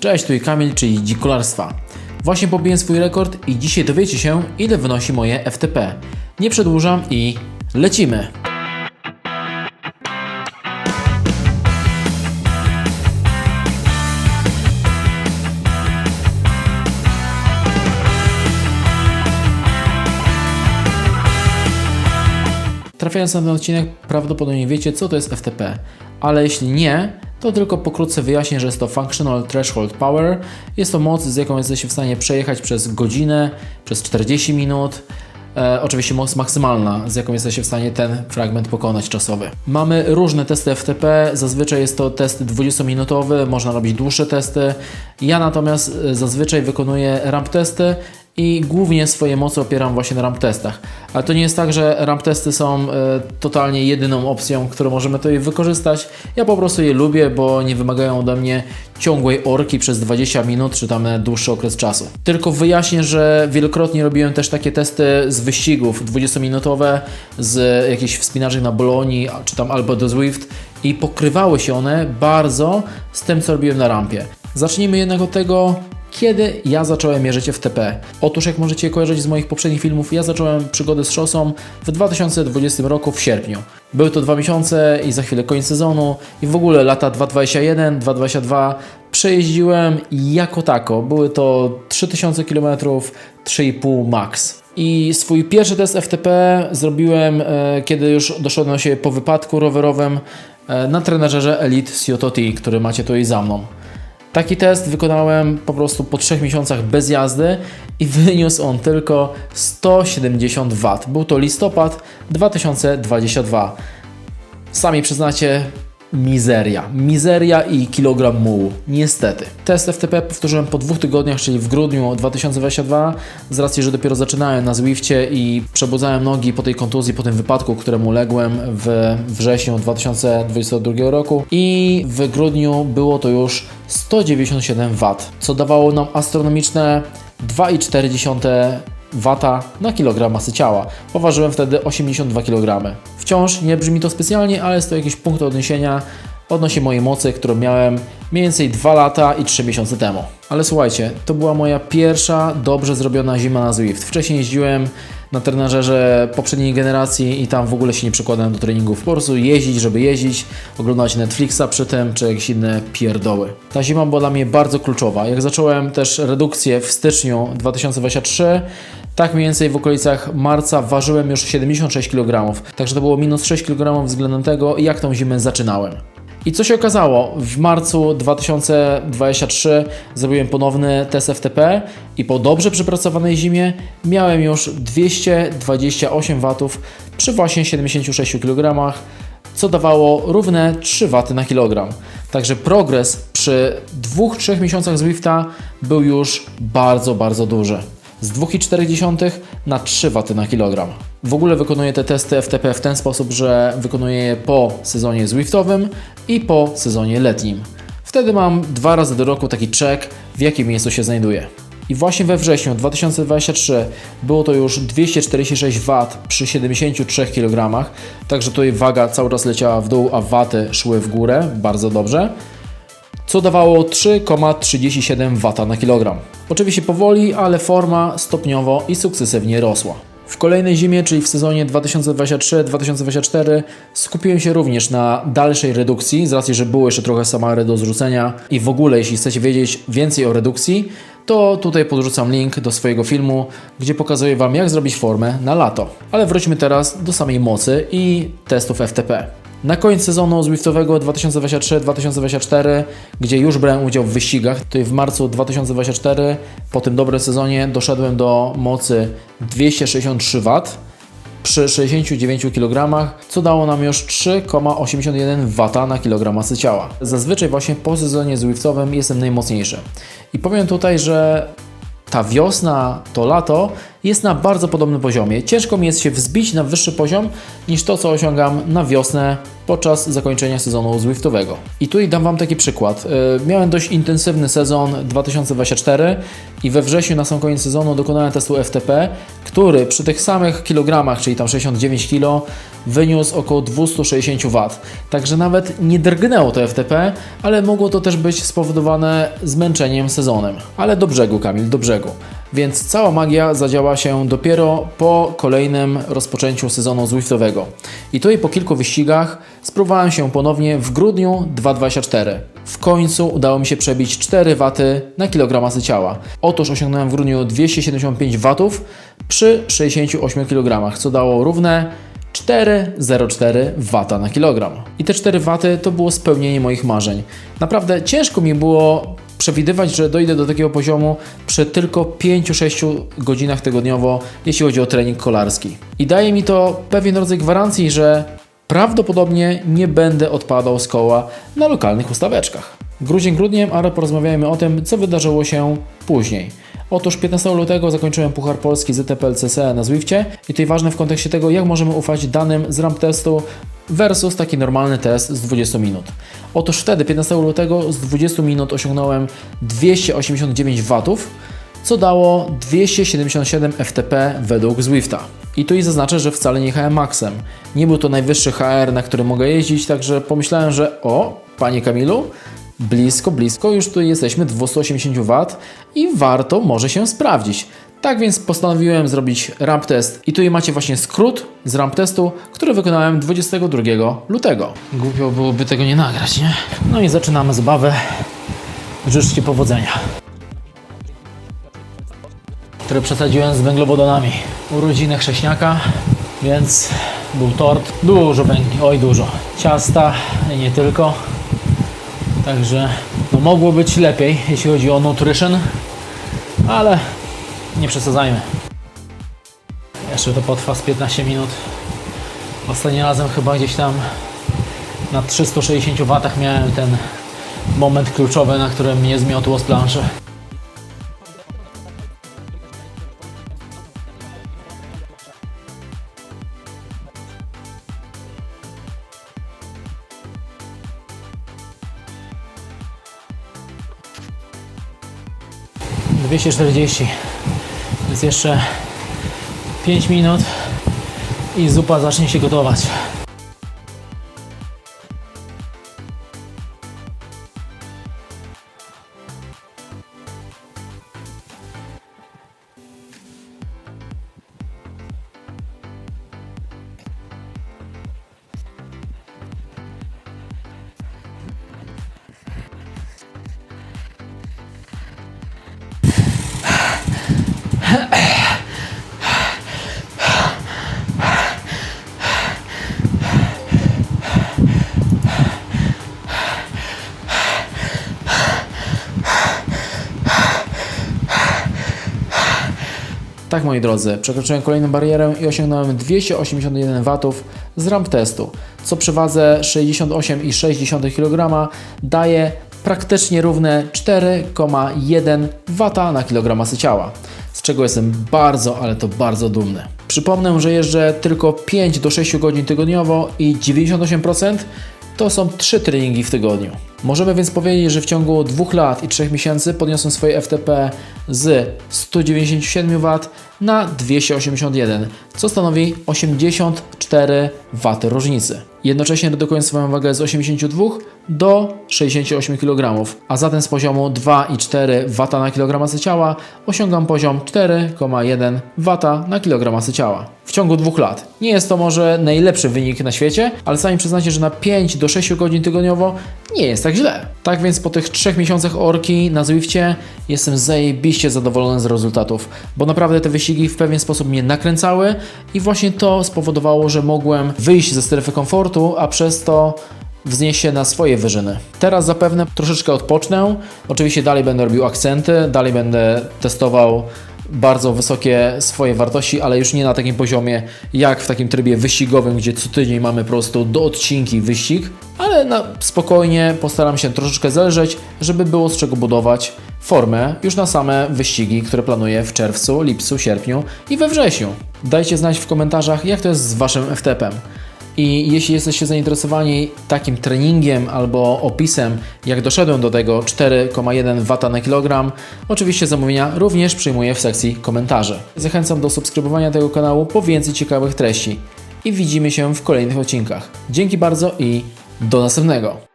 Cześć, tu i Kamil, czyli Dzikolarstwa. Właśnie pobiłem swój rekord i dzisiaj dowiecie się, ile wynosi moje FTP. Nie przedłużam i lecimy! Trafiając na ten odcinek, prawdopodobnie wiecie, co to jest FTP, ale jeśli nie, to tylko pokrótce wyjaśnię, że jest to Functional Threshold Power. Jest to moc, z jaką jesteście w stanie przejechać przez godzinę, przez 40 minut. E, oczywiście moc maksymalna, z jaką jesteście w stanie ten fragment pokonać czasowy. Mamy różne testy FTP, zazwyczaj jest to test 20-minutowy, można robić dłuższe testy. Ja natomiast e, zazwyczaj wykonuję ramp testy i głównie swoje moce opieram właśnie na ramp testach. Ale to nie jest tak, że ramp testy są e, totalnie jedyną opcją, którą możemy tutaj wykorzystać. Ja po prostu je lubię, bo nie wymagają ode mnie ciągłej orki przez 20 minut, czy tam dłuższy okres czasu. Tylko wyjaśnię, że wielokrotnie robiłem też takie testy z wyścigów 20-minutowe, z jakichś wspinaczek na Bolonii, czy tam albo do Zwift i pokrywały się one bardzo z tym, co robiłem na rampie. Zacznijmy jednak od tego, kiedy ja zacząłem mierzyć FTP? Otóż, jak możecie kojarzyć z moich poprzednich filmów, ja zacząłem przygodę z szosą w 2020 roku w sierpniu. Były to dwa miesiące i za chwilę koniec sezonu i w ogóle lata 2021, 2022 przejeździłem jako tako. Były to 3000 km, 3,5 max. I swój pierwszy test FTP zrobiłem, e, kiedy już doszedłem do siebie po wypadku rowerowym e, na trenerze Elite COTT, który macie tutaj za mną. Taki test wykonałem po prostu po 3 miesiącach bez jazdy i wyniósł on tylko 170 W. Był to listopad 2022. Sami przyznacie, mizeria. Mizeria i kilogram mułu. Niestety. Test FTP powtórzyłem po dwóch tygodniach, czyli w grudniu 2022, z racji, że dopiero zaczynałem na Zwifcie i przebudzałem nogi po tej kontuzji, po tym wypadku, któremu uległem w wrześniu 2022 roku i w grudniu było to już 197 W, co dawało nam astronomiczne 2,4 wata na kilogram masy ciała. Poważyłem wtedy 82 kg. Wciąż nie brzmi to specjalnie, ale jest to jakiś punkt odniesienia odnośnie mojej mocy, którą miałem mniej więcej 2 lata i 3 miesiące temu. Ale słuchajcie, to była moja pierwsza dobrze zrobiona zima na Zwift. Wcześniej jeździłem na trenażerze poprzedniej generacji i tam w ogóle się nie przekładałem do treningów. Po prostu jeździć, żeby jeździć, oglądać Netflixa przy tym, czy jakieś inne pierdoły. Ta zima była dla mnie bardzo kluczowa. Jak zacząłem też redukcję w styczniu 2023, tak mniej więcej w okolicach marca ważyłem już 76 kg. Także to było minus 6 kg względem tego, jak tą zimę zaczynałem. I co się okazało? W marcu 2023 zrobiłem ponowny test FTP i po dobrze przepracowanej zimie miałem już 228 W przy właśnie 76 kg, co dawało równe 3 W na kilogram. Także progres przy 2-3 miesiącach Zwifta był już bardzo, bardzo duży z 2,4 na 3 W na kilogram. W ogóle wykonuję te testy FTP w ten sposób, że wykonuję je po sezonie Zwiftowym i po sezonie letnim. Wtedy mam dwa razy do roku taki check, w jakim miejscu się znajduję. I właśnie we wrześniu 2023 było to już 246 W przy 73 kg, także tutaj waga cały czas leciała w dół, a waty szły w górę, bardzo dobrze co dawało 3,37 W na kilogram. Oczywiście powoli, ale forma stopniowo i sukcesywnie rosła. W kolejnej zimie, czyli w sezonie 2023-2024 skupiłem się również na dalszej redukcji, z racji, że było jeszcze trochę samary do zrzucenia i w ogóle jeśli chcecie wiedzieć więcej o redukcji, to tutaj podrzucam link do swojego filmu, gdzie pokazuję Wam jak zrobić formę na lato. Ale wróćmy teraz do samej mocy i testów FTP. Na koniec sezonu Zwiftowego 2023-2024, gdzie już brałem udział w wyścigach, to w marcu 2024 po tym dobrym sezonie doszedłem do mocy 263 W przy 69 kg, co dało nam już 3,81 W na kilogram masy ciała. Zazwyczaj właśnie po sezonie Zwiftowym jestem najmocniejszy. I powiem tutaj, że ta wiosna, to lato jest na bardzo podobnym poziomie. Ciężko mi jest się wzbić na wyższy poziom niż to, co osiągam na wiosnę podczas zakończenia sezonu Zwiftowego. I tutaj dam Wam taki przykład. Yy, Miałem dość intensywny sezon 2024 i we wrześniu na sam koniec sezonu dokonałem testu FTP, który przy tych samych kilogramach, czyli tam 69 kg, wyniósł około 260 W. Także nawet nie drgnęło to FTP, ale mogło to też być spowodowane zmęczeniem sezonem. Ale do brzegu, Kamil, do brzegu. Więc cała magia zadziała się dopiero po kolejnym rozpoczęciu sezonu Zwiftowego. I tutaj po kilku wyścigach spróbowałem się ponownie w grudniu 2024. W końcu udało mi się przebić 4 W na kilogram masy ciała. Otóż osiągnąłem w grudniu 275 W przy 68 kg, co dało równe 4,04 W na kilogram. I te 4 W to było spełnienie moich marzeń. Naprawdę ciężko mi było przewidywać, że dojdę do takiego poziomu przy tylko 5-6 godzinach tygodniowo, jeśli chodzi o trening kolarski. I daje mi to pewien rodzaj gwarancji, że prawdopodobnie nie będę odpadał z koła na lokalnych ustaweczkach. Grudzień grudniem, ale porozmawiajmy o tym, co wydarzyło się później. Otóż 15 lutego zakończyłem Puchar Polski ZTP LCC na Zwifcie i tutaj ważne w kontekście tego, jak możemy ufać danym z ramp testu versus taki normalny test z 20 minut. Otóż wtedy, 15 lutego, z 20 minut osiągnąłem 289 W, co dało 277 FTP według Zwifta. I tu i zaznaczę, że wcale nie jechałem maksem. Nie był to najwyższy HR, na którym mogę jeździć, także pomyślałem, że o, panie Kamilu, blisko, blisko, już tu jesteśmy 280 W i warto może się sprawdzić. Tak więc postanowiłem zrobić ramp test i tu macie właśnie skrót z ramp testu, który wykonałem 22 lutego. Głupio byłoby tego nie nagrać, nie? No i zaczynamy zabawę. Życzcie powodzenia. Który przesadziłem z węglowodonami. Urodziny chrześniaka, więc był tort. Dużo węgli, oj dużo. Ciasta i nie tylko. Także no mogło być lepiej, jeśli chodzi o nutrition, ale nie przesadzajmy. Jeszcze to potrwa z 15 minut. Ostatnim razem chyba gdzieś tam na 360 W miałem ten moment kluczowy, na którym mnie zmiotło z planszy. Dwieście czterdzieści. Jest jeszcze 5 minut i zupa zacznie się gotować. Tak, moi drodzy, przekroczyłem kolejną barierę i osiągnąłem 281 W z ramp testu, co przy wadze 68,6 kg daje praktycznie równe 4,1 W na kilogram masy ciała, z czego jestem bardzo, ale to bardzo dumny. Przypomnę, że jeżdżę tylko 5 do 6 godzin tygodniowo i 98% to są 3 treningi w tygodniu. Możemy więc powiedzieć, że w ciągu 2 lat i 3 miesięcy podniosłem swoje FTP z 197 W na 281, co stanowi 84 W różnicy. Jednocześnie redukując swoją wagę z 82 do 68 kg, a zatem z poziomu 2,4 W na masy ciała osiągam poziom 4,1 W na masy ciała. W ciągu dwóch lat. Nie jest to może najlepszy wynik na świecie, ale sami przyznacie, że na 5 do 6 godzin tygodniowo nie jest tak źle. Tak więc po tych 3 miesiącach orki na Zwifcie jestem zajebiście zadowolony z rezultatów, bo naprawdę te wyścigi w pewien sposób mnie nakręcały i właśnie to spowodowało, że mogłem wyjść ze strefy komfortu, a przez to wznieść się na swoje wyżyny. Teraz zapewne troszeczkę odpocznę. Oczywiście dalej będę robił akcenty, dalej będę testował bardzo wysokie swoje wartości, ale już nie na takim poziomie jak w takim trybie wyścigowym, gdzie co tydzień mamy po prostu do odcinki wyścig, ale na spokojnie postaram się troszeczkę zelżeć, żeby było z czego budować formę już na same wyścigi, które planuję w czerwcu, lipcu, sierpniu i we wrześniu. Dajcie znać w komentarzach, jak to jest z Waszym FTP-em. I jeśli jesteście zainteresowani takim treningiem albo opisem, jak doszedłem do tego 4,1 W na kilogram, oczywiście zamówienia również przyjmuję w sekcji komentarzy. Zachęcam do subskrybowania tego kanału po więcej ciekawych treści. I widzimy się w kolejnych odcinkach. Dzięki bardzo i do następnego.